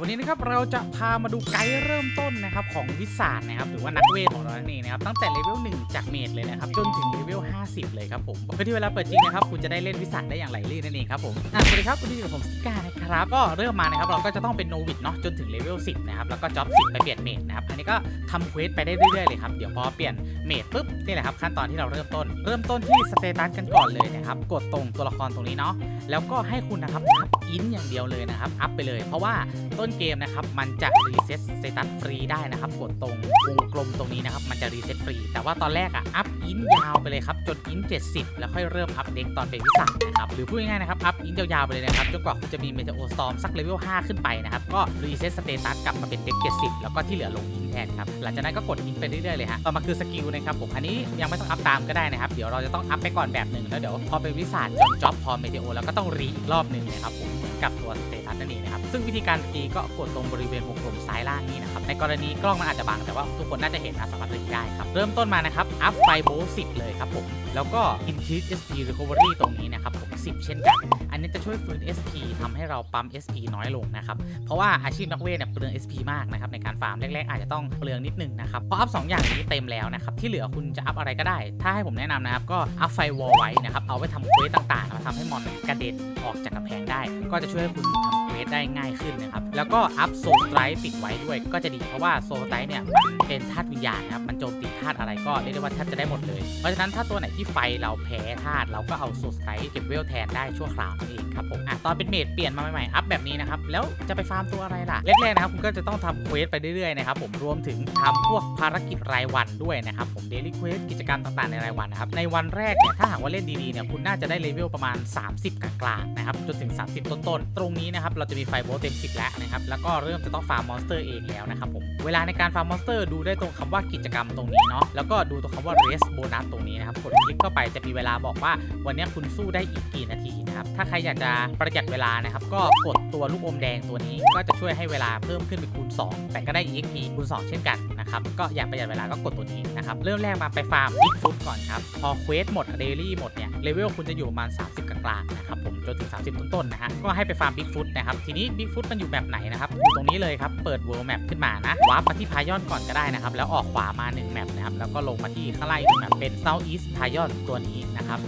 วันนี้นะครับเราจะพามาดูไกด์เริ่มต้นนะครับของวิสาดนะครับหรือว่านักเวทของเรานั่นเองนะครับตั้งแต่เลเวล1จากเมดเลยนะครับจนถึงเลเวล50 เลยครับผมเพื่อที่เวลาเปิดจริงนะครับคุณจะได้เล่นวิสาดได้อย่างไหลลื่นนั่นเองครับผมอะสวัสดีครับวันนี้อยู่กับผมสก้านะครับก็เริ่มมานะครับเราก็จะต้องเป็นโนวิดเนาะจนถึงเลเวล10นะครับแล้วก็จ็อบ10ไปเปลี่ยนเมดนะครับอันนี้ก็ทำเควสไปได้เรื่อยๆเลยครับเดี๋ยวพอเปลี่ยนเมดปุ๊บนี่แหละครับขั้นตอนที่เราเริ่มต้น เริ่มต้นที่สเตตัสกันก่อนเลยนะครับกดตรงตัวละครตรงนี้เนาะแล้วก็ให้คุณนะครับอัพอินอย่างเดียวเลยนะครับอัพไปเลย เพราะว่าต้นเกมนะครับมันจะรีเซ็ตสเตตัสฟรีได้นะครับ กดตรงวงกลมตรงนี้นะครับ มันจะรีเซ็ตฟรี แต่ว่าตอนแรกอะอัพอินยาวไปเลยครับ จนอิน70แล้วค่อยเริ่มอัพเด็กตอนเป็นวิสัยนะครับหรือพูดง่ายๆนะครับอัพอินยาวๆไปเลยนะครับจนกว่าคุณจะมีเมเทโอสตอมสักเลเวล5ขึ้นไปนะครับก็รีเซ็ตสเตตัสกลับมาเป็นเด็ก70 แล้วก็ที่เหลือลงอินแทนครับหลังจากนั้นก็กดอินไปเรื่อยๆเลยฮะต่อมาคือสกิลนะครับผมอันนี้ยังไม่ต้องอัพตามก็ได้นะครับเดี๋ยวเราจะต้องอัพไปก่อนแบบหนึ่งแล้วเดี๋ยวพอเป็นวิสัยจนจ็อบพอเมเทโอแล้วก็ต้องรีอีกรอบหนึ่งนะครับผมเหมือนกับตัวสเตตัสนั่นเองนะครับซึ่งวิธีการรีก็กดตรงบริเวณวงกลมซ้ายล่างนี้นะครับในกรณีกล้องมันอาจจะบังแต่ว่าทุกคนน่าจะเห็นนะสามารถรีได้ครับเริ่มต้นมานะครับอัพไฟโบ10เลยครับผมแล้วก็ increase SP recovery ตรงนี้นะครับผม10 เช่นกัน อันนี้จะช่วยฟื้น SP ทำให้เราปั๊ม SP น้อยลงนะครับ เพราะว่าอาชีพนักเวทเนี่ยเปลือง SP มากนะครับในการฟาร์มแรกๆ อาจจะต้องเปลืองนิดนึงนะครับพออัพ 2 อย่างนี้เต็มแล้วนะครับ ที่เหลือคุณจะอัพอะไรก็ได้ ถ้าให้ผมแนะนำนะครับ ก็อัพไฟวอลไว้นะครับ เอาไว้ทำเควสต่างๆมาทำให้มอนกระเด็นออกจากกำแพงได้ ก็จะช่วยให้คุณทำ วสได้ง่ายขึ้นนะครับ แล้วก็อัพโซลไตร์ติดไว้ด้วยก็จะดีเพราะว่าโซลไตร์เนี่ยมันเป็นธาตุวิญญาณนะครับ มันโจมตีธาตุอะไรก็เรียกได้ว่าแทบจะได้หมดเลย เพราะฉะนั้นถ้าตัวไหนที่ไฟเราแพ้ธาตุเราก็เอาโซลไตร์เก็บเวลแทนได้ชั่วคราวนั่นเองครับผมอะตอนเป็นเมดเปลี่ยนมาใหม่ๆอัพแบบนี้นะครับแล้วจะไปฟาร์มตัวอะไรล่ะแรกๆนะครับคุณก็จะต้องทำเควสไปเรื่อยๆนะครับผมรวมถึงทำพวกภารกิจรายวันด้วยนะครับผมเดลี่เควสกิจกรรมต่างๆในรายวันนะครับในวันแรกเนี่ยถ้าหากว่าเล่นดีๆเนี่ยคุณน่าจะได้เลเวลประมาณ 30 กลางๆนะครับจนถึง 30 ต้นๆตรงนี้นะครับเราจะมีไฟโบลต์เต็ม 10 แล้วนะครับ แล้วก็เริ่มจะต้องฟาร์มมอนสเตอร์เองแล้วนะครับผม เวลาในการฟาร์มมอนสเตอร์ดูได้ตรงคำว่ากิจกรรมตรงนี้เนาะ แล้วก็ดูตรงคำว่า res bonus ตรงนี้นะครับกดคลิกเข้าไปจะมีเวลาบอกว่าวันนี้คุณสู้ได้อีกกี่นาทีนะครับ ถ้าใครอยากจะประหยัดเวลานะครับ ก็กดตัวลูกอมแดงตัวนี้ก็จะช่วยให้เวลาเพิ่มขึ้นเป็นคูณ 2 แต่ก็ได้ EXP คูณ 2 เช่นกันนะครับ ก็อยากประหยัดเวลาก็กดตัวนี้นะครับเริ่มแรกมาไปฟาร์มบิ๊กฟุตก่อนครับพอเควสหมดเดลี่หมดเนี่ยเลเวลคุณจะอยู่ประมาณ 30 กลางๆนะครับผม จนถึง 30 ต้นๆนะฮะก็ให้ไปฟาร์มบิ๊กฟุตนะครับทีนี้บิ๊กฟุตมันอยู่แบบไหนนะครับอยู่ตรงนี้เลยครับเปิด world map ขึ้นมานะวาร์ปมาที่พายอนก่อนก็ได้นะครับแล้วออกขวามา1แมปนะครับแล้วก็ลงมาที่ข้างล่างอีกแมปเป็น south east พายอนตัวนี้นะครับ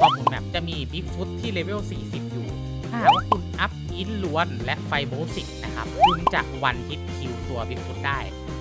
ข้อมูลแมปจะมีบิ๊กฟุตที่เลเวล40 อยู่ ถ้าหากว่าคุณอัพอินล้วนและไฟโบสิกนะครับคุณจะวันฮิตคิวตัวบิ๊กฟุตได้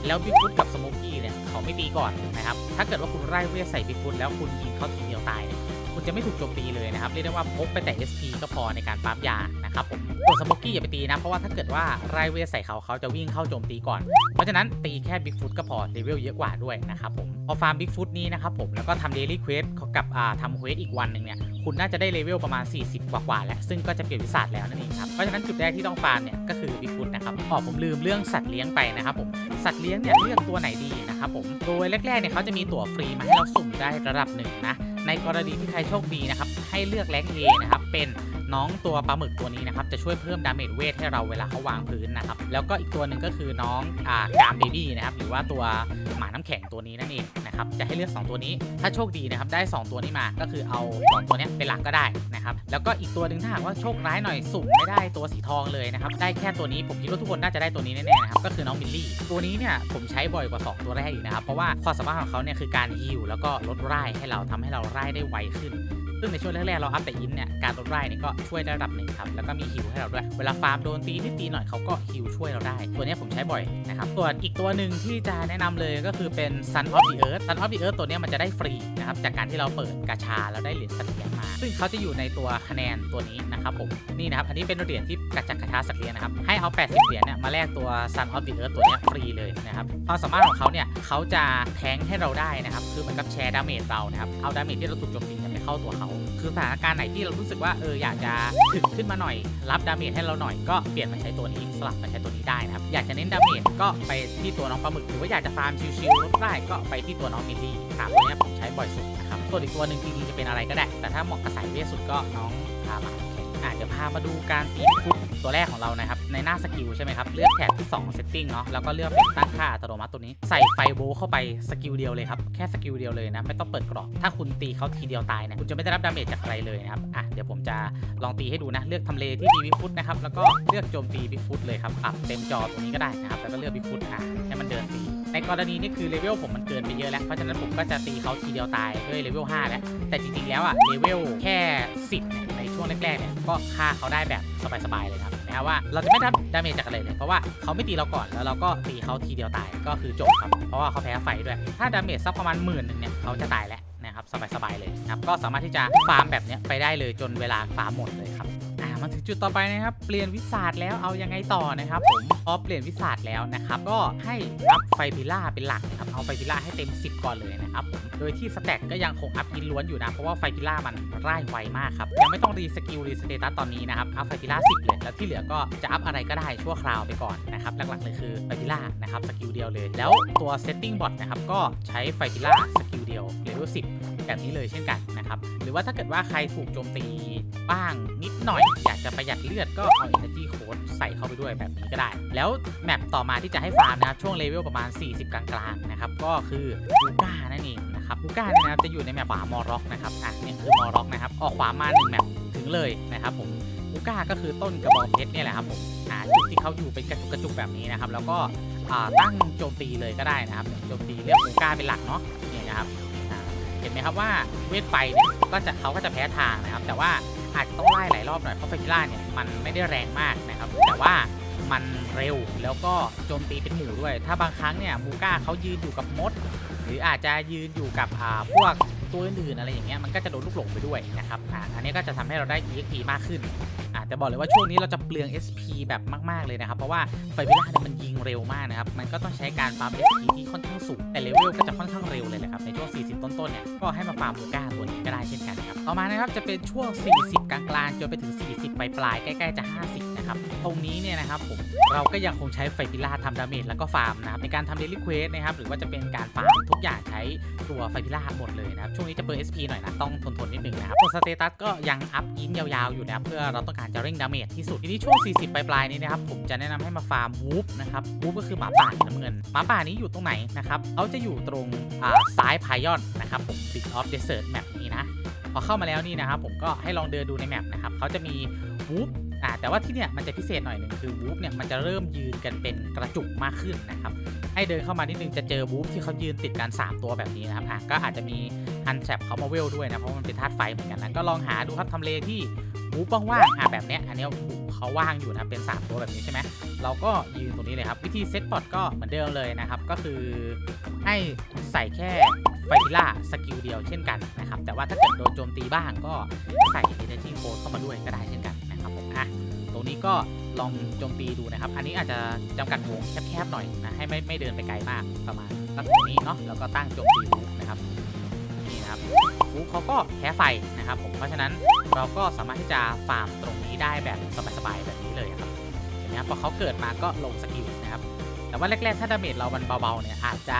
แล้วบิ๊กฟุตกับสโมกี้เนี่ยเขาไม่ตีก่อนนะครับถ้าเกิดว่าคุณไล่เวทใส่บิ๊กฟุตแล้วคุณยิงเขาทีเดียวตายเนี่ย คุณจะไม่ถูกโจมตีเลยนะครับเรียกได้ว่าพกไปแต่ SP ก็พอในการปั๊มยานะครับผมส่วนสโมกี้อย่าไปตีนะ เพราะว่าถ้าเกิดว่าไล่เวทใส่เขาเขาจะวิ่งเข้าโจมตีก่อน เพราะฉะนั้นตีแค่บิ๊กฟุตก็พอเลเวลเยอะกว่าด้วยนะครับผมพอฟาร์มบิ๊กฟุตนี้นะครับผมแล้วก็ทำเดลี่เควสกับทำเควสอีกวันหนึ่งเนี่ยคุณน่าจะได้เลเวลประมาณ 40 กว่าๆแล้ว ซึ่งก็จะเปลี่ยนวิสัทแล้วนั่นเองครับเพราะฉะนั้นจุดแรกที่ต้องฟาร์มเนี่ยก็คือบิ๊กฟุตนะครับอ๋อผมลืมเรื่องสัตว์เลี้ยงไปนะครับผมสัตว์เลี้ยงเนี่ยเลือกตัวไหนดีนะครับผมโดยแรกๆเนี่ยเขาจะมีตั๋วฟรีมาให้เราสุ่มได้ระดับหนึ่งนะ ในกรณีที่ใครโชคดีนะครับให้เลือกแรงเอนะครับเป็น น้องตัวปลาหมึกตัวนี้นะครับจะช่วยเพิ่มดาเมจเวทให้เราเวลาเขาวางพื้นนะครับแล้วก็อีกตัวหนึ่งก็คือน้องอ่ากามเบบี้นะครับหรือว่าตัวหมาน้ำแข็งตัวนี้นั่นเองนะครับจะให้เลือก 2 ตัวนี้ถ้าโชคดีนะครับได้ 2 ตัวนี้มาก็คือเอาสองตัวนี้เป็นหลักก็ได้นะครับแล้วก็อีกตัวหนึ่งถ้าหากว่าโชคร้ายหน่อยสุ่มไม่ได้ตัวสีทองเลยนะครับได้แค่ตัวนี้ผมคิดว่าทุกคนน่าจะได้ตัวนี้แน่ๆนะครับก็คือน้องบิลลี่ตัวนี้เนี่ยผมใช้บ่อยกว่า 2 ตัวแรกอีกนะครับเพราะว่าความสามารถของเขาเนี่ยคือการฮิลแล้วก็ลดไร่ให้เราทำให้เราไร่ได้ไวขึ้น ซึ่งในช่วงแรกๆเราอัพแต่อินเนี่ยการลดไร่นี่ก็ช่วยได้ระดับหนึ่งครับแล้วก็มีฮิลให้เราด้วย เวลาฟาร์มโดนตีนิดตีหน่อยเขาก็ฮิลช่วยเราได้ ตัวนี้ผมใช้บ่อยนะครับส่วนอีกตัวหนึ่งที่จะแนะนำเลยก็คือเป็น Sun of the Earth Sun of the Earth ตัวนี้มันจะได้ฟรีนะครับจากการที่เราเปิดกาชาแล้วได้เหรียญสัตว์เลี้ยงมา ซึ่งเขาจะอยู่ในตัวคะแนนตัวนี้นะครับผมนี่นะครับอันนี้เป็นเหรียญที่กระจัดกระชาสัตว์เลี้ยงนะครับให้เอา 80 เหรียญเนี่ยมาแลกตัว Sun of the Earth ตัวนี้ฟรีเลยนะครับความสามารถของเขาเนี่ยเขาจะแทงให้เราได้นะครับคือเหมือนกับแชร์ดาเมจเรานะครับเอาดาเมจที่เราถูกโจมตี เข้าตัวเขา คือสถานการณ์ไหนที่เรารู้สึกว่าเอออยากจะถึงขึ้นมาหน่อย รับดาเมจให้เราหน่อยก็เปลี่ยนมาใช้ตัวนี้สลับมาใช้ตัวนี้ได้นะครับ อยากจะเน้นดาเมจก็ไปที่ตัวน้องปลาหมึกหรือว่าอยากจะฟาร์มชิวๆลดได้ก็ไปที่ตัวน้องมิลลี่สามตัวเนี้ยผมใช้บ่อยสุดนะครับส่วนอีกตัวหนึ่งจริงๆจะเป็นอะไรก็ได้ แต่ถ้าเหมาะกับสายเวสุดก็น้องพามาแข่งอะเดี๋ยวพามาดูการตีฟุต ตัวแรกของเรานะครับ ในหน้าสกิลใช่ไหมครับ เลือกแท็บที่2 setting เนาะแล้วก็เลือกเป็นตั้งค่าอัตโนมัติตัวนี้ ใส่ไฟโบเข้าไปสกิลเดียวเลยครับ แค่สกิลเดียวเลยนะ ไม่ต้องเปิดกรอบ ถ้าคุณตีเขาทีเดียวตายเนี่ยคุณจะไม่ได้รับดาเมจจากอะไรเลยนะครับอะเดี๋ยวผมจะลองตีให้ดูนะ เลือกทำเลที่มีบิฟุตนะครับแล้วก็เลือกโจมตีบิฟุตเลยครับปรับเต็มจอตรงนี้ก็ได้นะครับแล้วก็เลือกบิฟุตอะให้มันเดินตีในกรณีนี้คือเลเวลผมมันเกินไปเยอะแล้ว เพราะฉะนั้นผมก็จะตีเขาทีเดียวตายด้วยเลเวล5แล้วแต่จริงๆแล้วอะเลเวลแค่ 10 ในช่วงแรกๆเนี่ยก็ฆ่าเขาได้แบบ สบายๆเลยครับนะครับว่าเราจะไม่ได้ดาเมจจากอะไรเลย เพราะว่าเขาไม่ตีเราก่อนแล้วเราก็ตีเขาทีเดียวตายก็คือจบครับ เพราะว่าเขาแพ้ไฟด้วย ถ้าดาเมจสักประมาณหมื่นหนึ่งเนี่ยเขาจะตายแล้วนะครับสบายๆเลยนะครับก็สามารถที่จะฟาร์มแบบนี้ไปได้เลยจนเวลาฟาร์มหมดเลย มาถึงจุดต่อไปนะครับ เปลี่ยนวิสาดแล้วเอายังไงต่อนะครับ ผมพอเปลี่ยนวิสาดแล้วนะครับ ก็ให้อัพไฟพิล่าเป็นหลักนะครับเอาไฟพิล่าให้เต็ม 10 ก่อนเลยนะครับผมโดยที่สแต็กก็ยังคงอัพอินล้วนอยู่นะเพราะว่าไฟพิล่ามันร่ายไวมากครับยังไม่ต้องรีสกิลรีสเตตัสตอนนี้นะครับอัพไฟพิล่า10เลยแล้วที่เหลือก็จะอัพอะไรก็ได้ชั่วคราวไปก่อนนะครับหลักๆเลยคือไฟพิล่านะครับสกิลเดียวเลย แล้วตัวเซตติ้งบอทนะครับก็ใช้ไฟพิล่าสกิลเดียวเลเวล10 แบบนี้เลยเช่นกัน นะครับ หรือว่าถ้าเกิดว่าใครถูกโจมตีบ้างนิดหน่อย อยากจะประหยัดเลือดก็เอา Energy Code ใส่เข้าไปด้วยแบบนี้ก็ได้ แล้วแมปต่อมาที่จะให้ฟาร์มนะครับช่วงเลเวลประมาณ 40 กลางๆนะครับก็คือบูก้านั่นเองนะครับบูก้านะครับจะอยู่ในแมปขวามอร็อกนะครับอะเนี่ยคือมอร็อกนะครับออกขวามาหนึ่งแมปถึงเลยนะครับผมบูก้าก็คือต้นกระบองเพชรเนี่ยแหละครับผมอ่าจุดที่เขาอยู่เป็นกระจุกกระจุกแบบนี้นะครับแล้วก็อ่าตั้งโจมตีเลยก็ได้นะครับโจมตีเลือกบูก้าเป็นหลักเนาะนี่นะครับ ห็นไหมครับว่าเวทไฟเนี่ยก็จะเขาก็จะแพ้ทางนะครับ แต่ว่าอาจจะต้องไล่หลายรอบหน่อยเพราะไฟพิล่าเนี่ยมันไม่ได้แรงมากนะครับ แต่ว่ามันเร็วแล้วก็โจมตีเป็นหมู่ด้วย ถ้าบางครั้งเนี่ยมูก้าเขายืนอยู่กับมด หรืออาจจะยืนอยู่กับอ่าพวกตัวอื่นๆอะไรอย่างเงี้ยมันก็จะโดนลูกหลงไปด้วยนะครับอันนี้ก็จะทำให้เราได้ EXP มากขึ้น แต่บอกเลยว่าช่วงนี้เราจะเปลือง SP แบบมาก ๆ เลยนะครับ เพราะว่าไฟพิล่าเนี่ยมันยิงเร็วมากนะครับ มันก็ต้องใช้การฟาร์ม SP ที่ค่อนข้างสูง แต่เลเวลก็จะค่อนข้างเร็วเลยนะครับ ในช่วง 40 ต้นๆ เนี่ย ก็ให้มาฟาร์มมูก้าตัวนี้ก็ได้เช่นกันครับ ต่อมานะครับจะเป็นช่วง 40 กลางๆ จนไปถึง 40 ปลายๆ ใกล้ๆ จะ 50 นะครับ ตรงนี้เนี่ยนะครับผมเราก็ยังคงใช้ไฟพิล่าทำดาเมจแล้วก็ฟาร์มนะครับในการทำเดลิเควสนะครับหรือว่าจะเป็นการฟาร์มทุกอย่างใช้ตัวไฟพิล่าหมดเลยนะครับช่วงนี้จะเปิด SP หน่อยนะต้องทนๆนิดนึงนะครับส่วนสเตตัสก็ยังอัพอินยาวๆอยู่นะครับเพื่อเราต้องการจะเร่งดาเมจที่สุดทีนี้ช่วง 40 ปลายๆนี้นะครับผมจะแนะนำให้มาฟาร์มวูฟนะครับวูฟก็คือหมาป่าน้ำเงินหมาป่านี้อยู่ตรงไหนนะครับเขาจะอยู่ตรงซ้ายพายอนนะครับผม Big of Desert Map นี้นะพอเข้ามาแล้วนี่นะครับผมก็ให้ลองเดินดูในแมปนะครับเขาจะมีวูฟ อ่าแต่ว่าที่เนี่ยมันจะพิเศษหน่อยหนึ่งคือวูฟเนี่ยมันจะเริ่มยืนกันเป็นกระจุกมากขึ้นนะครับ ให้เดินเข้ามานิดนึงจะเจอวูฟที่เขายืนติดกัน 3 ตัวแบบนี้นะครับอะก็อาจจะมีฮันแทรปเขามาเวลด้วยนะ เพราะมันเป็นธาตุไฟเหมือนกันนะก็ลองหาดูครับทำเลที่วูฟว่างๆอะแบบเนี้ยอันนี้ยวูฟเขาว่างอยู่นะเป็น 3 ตัวแบบนี้ใช่ไหมเราก็ยืนตรงนี้เลยครับ วิธีเซตบอทก็เหมือนเดิมเลยนะครับ ก็คือให้ใส่แค่ไฟพิล่าสกิลเดียวเช่นกันนะครับแต่ว่าถ้าเกิดโดนโจมตีบ้างก็ใส่ Energy Code เข้ามาด้วยก็ได้เช่นกัน อะตรงนี้ก็ลองโจมตีดูนะครับ อันนี้อาจจะจำกัดวงแคบๆหน่อยนะให้ไม่ไม่เดินไปไกลมากประมาณสักตรงนี้เนาะแล้วก็ตั้งโจมตีวูฟนะครับนี่นะครับวูฟเขาก็แพ้ไฟนะครับผมเพราะฉะนั้นเราก็สามารถที่จะฟาร์มตรงนี้ได้แบบสบายๆแบบนี้เลยครับเห็นไหมครับพอเขาเกิดมาก็ลงสกิลนะครับแต่ว่าแรกๆ ถ้าดาเมจเรามันเบาๆเนี่ยอาจจะ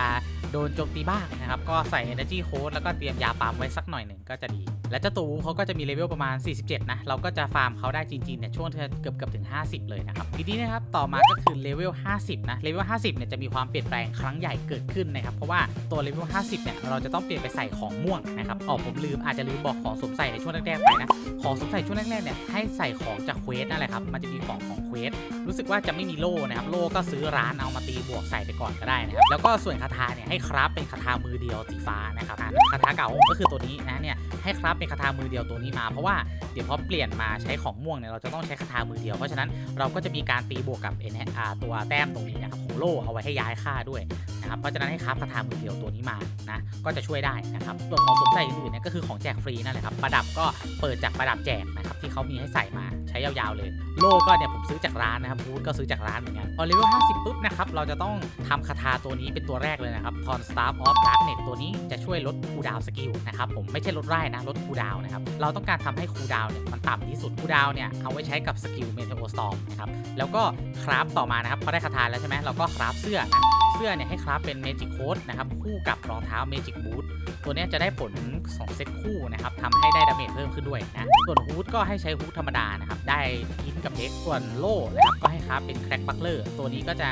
โดนโจมตีบ้างนะครับ ก็ใส่ Energy Code แล้วก็เตรียมยาปั๊มไว้สักหน่อยหนึ่งก็จะดี และเจ้าตัววูเขาก็จะมีเลเวลประมาณ 47 นะ เราก็จะฟาร์มเขาได้จริงๆเนี่ยช่วงเกือบเกือบๆถึง 50 เลยนะครับ ทีนี้นะครับ ต่อมาก็คือเลเวล 50 นะ เลเวล 50 เนี่ยจะมีความเปลี่ยนแปลงครั้งใหญ่เกิดขึ้นนะครับ เพราะว่าตัวเลเวล 50 เนี่ยเราจะต้องเปลี่ยนไปใส่ของม่วงนะครับอ๋อผมลืมอาจจะลืมบอกของสวมใส่ในช่วงแรกๆไปนะ ของสวมใส่ช่วงแรกๆเนี่ยให้ใส่ของจากเควสนั่นแหละครับ มันจะมีของของเควส รู้สึกว่าจะไม่มีโล่นะครับ โล่ก็ซื้อร้านเอามาตีบวกใส่ไปก่อนก็ได้นะครับ แล้วก็ส่วนคาถาเนี่ยให้คราฟเป็นคาถามือเดียวสีฟ้านะครับคาถาเก่าก็คือตัวนี้นะเนี่ยให้คราฟเป็นคาถามือเดียวตัวนี้มาเพราะว่าเดี๋ยวพอเปลี่ยนมาใช้ของม่วงเนี่ยเราจะต้องใช้คาถามือเดียวเพราะฉะนั้นเราก็จะมีการตีบวกกับเอ็นตัวแต้มตรงนี้นะครับของโล่เอาไว้ให้ย้ายค่าด้วยนะครับเพราะฉะนั้นให้คราฟคาถามือเดียวตัวนี้มานะก็จะช่วยได้นะครับส่วนของสมใส่อื่นๆเนี่ยก็คือของแจกฟรีนั่นแหละครับประดับก็เปิดจากประดับแจกนะครับที่เขามีให้ใส่มาใช้ยาวๆเลย โล่ก็เนี่ยผมซื้อจากร้านนะครับบูธก็ซื้อจากร้านเหมือนกันพอเลเวล50ปุ๊บนะครับเราจะต้องทำคาถาตัวนี้เป็นตัวแรกเลยนะครับทอน Staff of Darkness ตัวนี้จะช่วยลดคูดาวสกิลนะครับผมไม่ใช่ลดไร่นะลดคูดาวนะครับ เราต้องการทำให้คูดาวเนี่ยมันต่ำที่สุดคูดาวเนี่ยเอาไว้ใช้กับสกิลเมเทโอสตอมนะครับ แล้วก็คราฟต่อมานะครับพอได้คาถาแล้วใช่ไหมเราก็คราฟเสื้อนะเสื้อเนี่ยให้คราฟเป็น Magic Coat นะครับคู่กับรองเท้า Magic Boot ตัวนี้จะได้ผล2เซตคู่นะครับทำให้ได้ดาเมจเพิ่มขึ้นด้วยนะส่วนฮูดก็ให้ใช้ฮูดธรรมดานะครับได้อินกับเด็กส่วนโล่นะครับก็ให้คราฟเป็นแคร็กบัคเลอร์ตัวนี้ก็จะ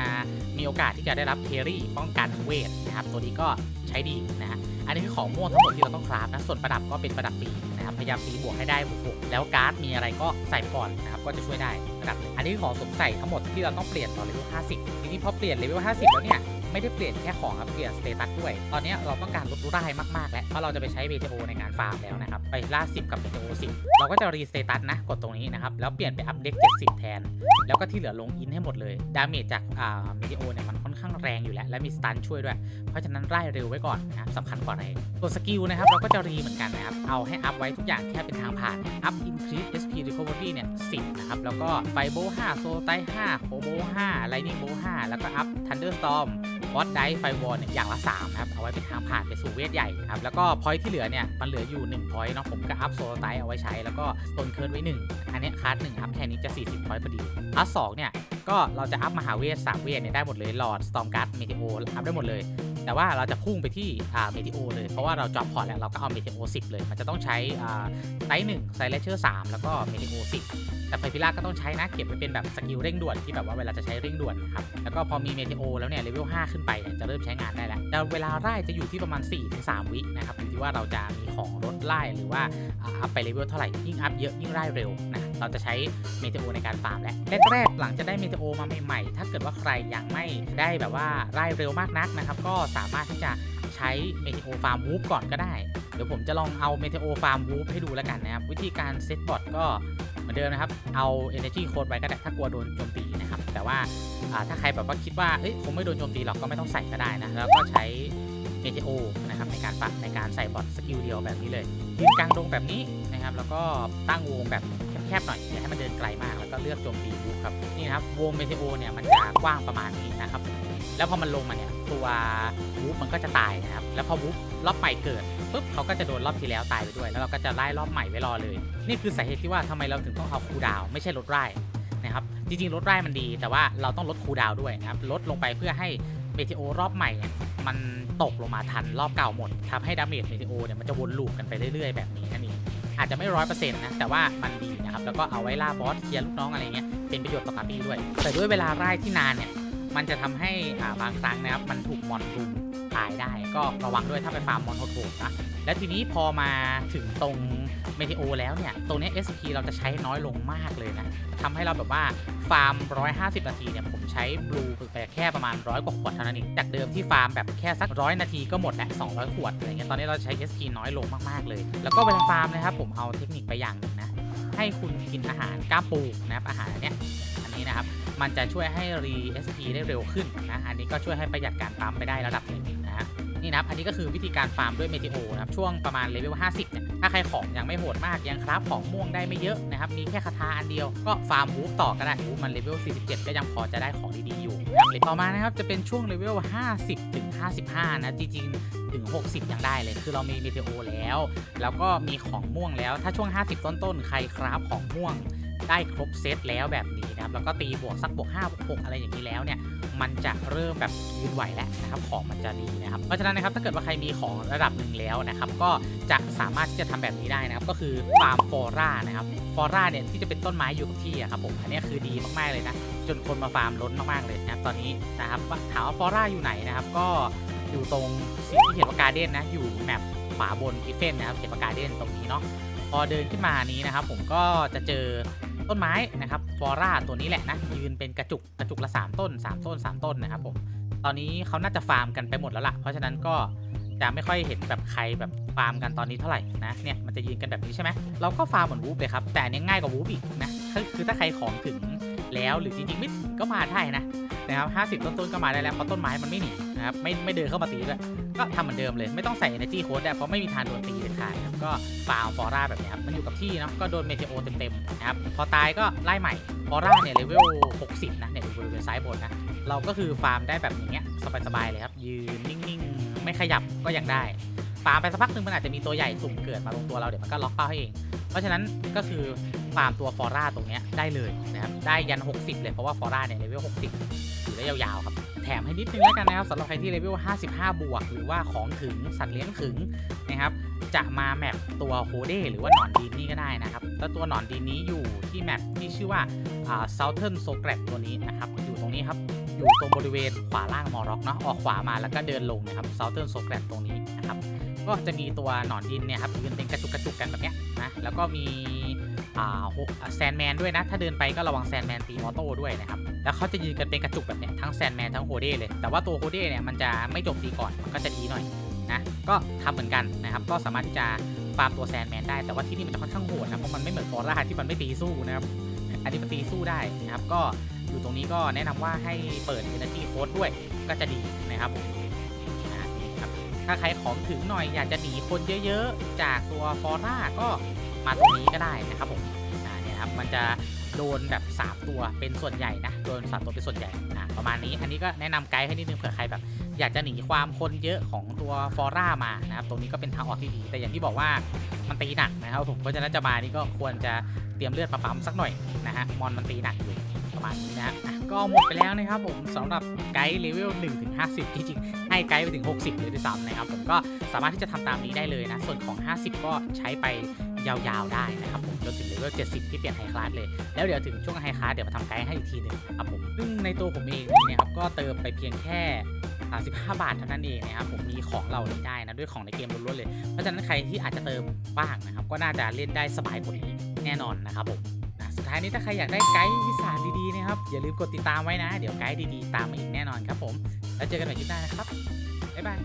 มีโอกาสที่จะได้รับเทรี่ป้องกันเวทนะครับตัวนี้ก็ใช้ดีนะฮะ อันนี้คือของม่วงทั้งหมดที่เราต้องคราฟนะ ส่วนประดับก็เป็นประดับฟรีนะครับ พยายามตีบวกให้ได้บวกแล้วการ์ดมีอะไรก็ใส่ก่อนนะครับ ก็จะช่วยได้ระดับหนึ่งอันนี้คือของสมใส่ทั้งหมดที่เราต้องเปลี่ยนตอนเลเวล50 ทีนี้พอเปลี่ยนเลเวล50 แล้วเนี่ย ไม่ได้เปลี่ยนแค่ของครับเปลี่ยนสเตตัสด้วย ตอนนี้เราต้องการลดรูได้มากๆ แล้วเพราะเราจะไปใช้เมเทโอในการฟาร์มแล้วนะครับ ไปล่า 10 กับเมเทโอ10 เราก็จะรีสเตตัสนะ กดตรงนี้นะครับ แล้วเปลี่ยนไปอัพเด็ก70 แทน แล้วก็ที่เหลือลงอินให้หมดเลย ดาเมจจากอ่าเมเทโอเนี่ยมันค่อนข้างแรงอยู่แล้ว และมีสตันช่วยด้วย เพราะฉะนั้นไล่เร็วไว้ก่อนนะครับสำคัญกว่าอะไรตัวสกิลนะครับเราก็จะรีเหมือนกันนะครับ เอาให้อัพไว้ทุกอย่างแค่เป็นทางผ่านอัพ increase SP recovery เนี่ย10นะครับแล้วก็ไฟโบ5โซไต5โคโบ5 lightning bolt 5แล้วก็อัพ thunderstorm วอตคอสไดไฟวอลเนี่ยอย่างละ3นะครับเอาไว้เป็นทางผ่านไปสู่เวทใหญ่นะครับแล้วก็พอยที่เหลือเนี่ยมันเหลืออยู่1พอยต์เนาะผมก็อัพโซลไตเอาไว้ใช้แล้วก็ตนเคิร์ดไว้ 1 อันนี้คัสหนึ่งอัพแค่นี้จะ 40พอยต์พอดีคัสสองเนี่ยก็เราจะอัพมหาเวท3เวทเนี่ยได้หมดเลยหลอดสตอมการ์ดเมทิโออัพได้หมดเลย แต่ว่าเราจะพุ่งไปที่อ่าเมทิโอเลยเพราะว่าเราจอบพอร์ตแล้วเราก็เอาเมทิโอ10 เลย มันจะต้องใช้อ่าไซส์หนึ่งไซส์เลเชอร์3แล้วก็เมทิโอ10 แต่ไฟพิล่าก็ต้องใช้นะเก็บไว้เป็นแบบสกิลเร่งด่วนที่แบบว่าเวลาจะใช้เร่งด่วนนะครับแล้วก็พอมีเมทิโอแล้วเนี่ยเลเวล5ขึ้นไปเนี่ยจะเริ่มใช้งานได้แล้วแต่เวลาไล่จะอยู่ที่ประมาณ 4-3 วินะครับอยู่ที่ว่าเราจะมีของลดไล่หรือว่าอ่าอัพไปเลเวลเท่าไหร่ยิ่งอัพเยอะยิ่งไล่เร็วนะ เราจะใช้เมทโอในการฟาร์มแล้วแรกๆหลังจะได้เมทโอมาใหม่ๆ ถ้าเกิดว่าใครยังไม่ได้แบบว่าไล่เร็วมากนักนะครับ ก็สามารถที่จะใช้เมทโอฟาร์มวูฟก่อนก็ได้ เดี๋ยวผมจะลองเอาเมทโอฟาร์มวูฟให้ดูแล้วกันนะครับ วิธีการเซตบอทก็เหมือนเดิมนะครับ เอา Energy Code ไว้ก็ได้ถ้ากลัวโดนโจมตีนะครับ แต่ว่าถ้าใครแบบว่าคิดว่าเฮ้ยคงไม่โดนโจมตีหรอกก็ไม่ต้องใส่ก็ได้นะ แล้วก็ใช้เมทโอนะครับในการฝักในการใส่บอทสกิลเดียวแบบนี้เลยยืนกลางดงแบบนี้นะครับ แล้วก็ตั้งวงแบบ แคบหน่อยอย่าให้มันเดินไกลมากแล้วก็เลือกโจมตีวูฟครับนี่นะครับวงเมทโอเนี่ยมันจะกว้างประมาณนี้นะครับแล้วพอมันลงมาเนี่ยตัววูฟมันก็จะตายนะครับแล้วพอวูฟรอบใหม่เกิดปุ๊บเขาก็จะโดนรอบที่แล้วตายไปด้วย แล้วเราก็จะไล่รอบใหม่ไว้รอเลย นี่คือสาเหตุที่ว่าทำไมเราถึงต้องเอาคูดาวไม่ใช่ลดไร่นะครับจริงๆลดไร่มันดี แต่ว่าเราต้องลดคูดาวด้วยนะครับลดลงไปเพื่อให้เมทิโอรอบใหม่เนี่ยมันตกลงมาทันรอบเก่าหมดทำให้ดาเมจเมทิโอเนี่ยมันจะวนลูปกันไปเรื่อยๆแบบนี้นั่นเอง อาจจะไม่ร้อยเปอร์เซ็นต์นะ แต่ว่ามันดีนะครับ แล้วก็เอาไว้ล่าบอสเคลียร์ลูกน้องอะไรเงี้ย เป็นประโยชน์ต่อปาร์ตี้ด้วย แต่ด้วยเวลาไล่ที่นานเนี่ย มันจะทำให้อ่าบางครั้งนะครับ มันถูกมอนรุมตายได้ ก็ระวังด้วยถ้าไปฟาร์มมอนโหดๆนะ และทีนี้พอมาถึงตรง เมทิโอแล้วเนี่ย ตรงนี้ SP เราจะใช้น้อยลงมากเลยนะทำให้เราแบบว่าฟาร์ม 150 นาทีเนี่ย ผมใช้บลูไปแค่ประมาณร้อยกว่าขวดเท่านั้นเองจากเดิมที่ฟาร์มแบบแค่สักร้อยนาทีก็หมดแล้ว200 ขวดอะไรเงี้ยตอนนี้เราใช้ SP น้อยลงมากๆเลย แล้วก็เวลาฟาร์มนะครับผมเอาเทคนิคไปอย่างหนึ่งนะให้คุณกินอาหารกล้ามปูนะครับอาหารอันเนี้ยอันนี้นะครับมันจะช่วยให้รี SP ได้เร็วขึ้นนะอันนี้ก็ช่วยให้ประหยัดการปั๊มไปได้ระดับหนึ่งนะฮะ นี่นะครับ อันนี้ก็คือวิธีการฟาร์มด้วยเมทิโอนะครับ ช่วงประมาณเลเวล 50 เนี่ย ถ้าใครของยังไม่โหดมากยังคราฟของม่วงได้ไม่เยอะนะครับ มีแค่คาถาอันเดียว ก็ฟาร์มวูฟต่อก็ได้วูฟมันเลเวล 47 ก็ยังพอจะได้ของดีๆอยู่ต่อมานะครับ จะเป็นช่วงเลเวล 50 ถึง 55 นะ จริงๆ ถึง 60 ยังได้เลย คือเรามีเมทิโอแล้ว แล้วก็มีของม่วงแล้ว ถ้าช่วง 50 ต้นๆ ใครคราฟของม่วง ได้ครบเซตแล้วแบบนี้นะครับแล้วก็ตีบวกสักบวก5บวก6อะไรอย่างนี้แล้วเนี่ยมันจะเริ่มแบบยืนไหวแล้วนะครับของมันจะดีนะครับเพราะฉะนั้นนะครับถ้าเกิดว่าใครมีของระดับหนึ่งแล้วนะครับก็จะสามารถที่จะทำแบบนี้ได้นะครับก็คือฟาร์มฟอร่านะครับฟอร่าเนี่ยที่จะเป็นต้นไม้อยู่กับที่อะครับผมอันนี้คือดีมากๆเลยนะจนคนมาฟาร์มล้นมากๆเลยนะครับตอนนี้นะครับว่าถามว่าฟอร่าอยู่ไหนนะครับก็อยู่ตรงสิ่งที่เห็นว่าการเด้นนะอยู่แมปขวาบนกิฟเฟนนะครับเห็นว่าการเด้นตรงนี้เนาะพอเดินขึ้นมานี้นะครับผมก็จะเจอ ต้นไม้นะครับฟอร่าตัวนี้แหละนะยืนเป็นกระจุกกระจุกละ 3 ต้น 3 ต้น 3 ต้นนะครับผมตอนนี้เขาน่าจะฟาร์มกันไปหมดแล้วล่ะ เพราะฉะนั้นก็จะไม่ค่อยเห็นแบบใครแบบฟาร์มกันตอนนี้เท่าไหร่นะเนี่ยมันจะยืนกันแบบนี้ใช่ไหมเราก็ฟาร์มเหมือนวูฟเลยครับแต่อันนี้ง่ายกว่าวูฟอีกนะคือคือถ้าใครของถึงแล้วหรือจริงๆไม่ถึงก็มาได้นะ นะครับ50ต้นๆก็มาได้แล้วเพราะต้นไม้มันไม่หนีนะครับไม่ไม่เดินเข้ามาตีด้วยก็ทำเหมือนเดิมเลยไม่ต้องใส่ energy code ได้เพราะไม่มีทางโดนตีเด็ดขาดครับก็ฟาร์มฟอร่าแบบนี้ครับมันอยู่กับที่เนาะก็โดนเมเทโอเต็มๆนะครับพอตายก็ไล่ใหม่ฟอร่าเนี่ยเลเวล60 นะเนี่ยอยู่บริเวณซ้ายบนนะเราก็คือฟาร์มได้แบบอย่างเงี้ยสบายๆเลยครับยืนนิ่งๆ ไม่ขยับก็ยังได้ฟาร์มไปสักพักหนึ่งมันอาจจะมีตัวใหญ่สุ่มเกิดมาลงตัวเราเดี๋ยวมันก็ล็อกเป้าให้เอง เพราะฉะนั้นก็คือฟาร์มตัวฟอร่าตรงเนี้ยได้เลยนะครับได้ยัน 60 เลยเพราะว่าฟอร่าเนี่ยเลเวล60 ได้ยาวๆครับ แถมให้นิดนึงแล้วกันนะครับสำหรับใครที่เลเวล 55 บวก หรือว่าของถึงสัตว์เลี้ยงถึงนะครับ จะมาแมปตัวโฮเดหรือว่าหนอนดินนี่ก็ได้นะครับแล้วตัวหนอนดินนี้อยู่ที่แมปที่ชื่อว่าอ่า Southern s o g r a b ตัวนี้นะครับ อยู่ตรงนี้ครับ อยู่ตรงบริเวณขวาล่างมอร็อกเนาะออกขวามาแล้วก็เดินลงนะครับ Southern s o g r a b ตรงนี้นะครับก็จะมีตัวหนอนดินเนี่ยครับยืนเป็นกระจุกกระจุกกันแบบเนี้ยนะแล้วก็มี อ่าแซนแมนด้วยนะ ถ้าเดินไปก็ระวังแซนแมนตีมอโต้ด้วยนะครับ แล้วเขาจะยืนกันเป็นกระจุกแบบเนี้ยทั้งแซนแมนทั้งโฮเดเลย แต่ว่าตัวโฮเดเนี่ยมันจะไม่โจมตีก่อน มันก็จะดีหน่อยนะ ก็ทำเหมือนกันนะครับ ก็สามารถที่จะฟาร์มตัวแซนแมนได้ แต่ว่าที่นี่มันจะค่อนข้างโหดนะ เพราะมันไม่เหมือนฟอร่าที่มันไม่ตีสู้นะครับ อันนี้มันตีสู้ได้นะครับ ก็อยู่ตรงนี้ก็แนะนำว่าให้เปิด Energy Code ด้วย ก็จะดีนะครับผมอ่านี่ครับถ้าใครของถึงหน่อยอยากจะหนีคนเยอะ ๆ จากตัวฟอร่าก็ มาตรงนี้ก็ได้นะครับผมอ่าเนี่ยครับมันจะโดนแบบสามตัวเป็นส่วนใหญ่นะโดนสามตัวเป็นส่วนใหญ่นะประมาณนี้อันนี้ก็แนะนำไกด์ให้นิดนึงเผื่อใครแบบ อยากจะหนีความคนเยอะของตัวฟอร่ามานะครับตรงนี้ก็เป็นทางออกที่ดี แต่อย่างที่บอกว่ามันตีหนักนะครับผมเพราะฉะนั้นจะมานี่ก็ควรจะเตรียมเลือดมาปั๊มสักหน่อยนะฮะมอนมันตีหนักอยู่ มาณนี้นะก็หมดไปแล้วนะครับผมสำหรับไกด์เลเวล1ถึง50 จริงๆ ให้ไกด์ไปถึง 60 เลยด้วยซ้ำนะครับผมก็สามารถที่จะทำตามนี้ได้เลยนะ ส่วนของ 50 ก็ใช้ไปยาวๆ ได้นะครับผมจนถึงเลเวล70 ที่เปลี่ยนไฮคลาสเลย แล้วเดี๋ยวถึงช่วงไฮคลาสเดี๋ยวมาทำไกด์ให้อีกทีหนึ่งนะครับผมซึ่งในตัวผมเองเนี่ยครับก็เติมไปเพียงแค่35 บาทเท่านั้นเองนะครับผมมีของเรานี้ได้นะด้วยของในเกมล้วนๆเลย เพราะฉะนั้นใครที่อาจจะเติมบ้างนะครับก็น่าจะเล่นได้สบายกว่านี้แน่นอนนะครับผม สุดท้ายนี้ถ้าใครอยากได้ไกด์วิสาดีๆนะครับอย่าลืมกดติดตามไว้นะ เดี๋ยวไกด์ดีๆ ตามมาอีกแน่นอนครับผม แล้วเจอกันใหม่คลิปหน้านะครับ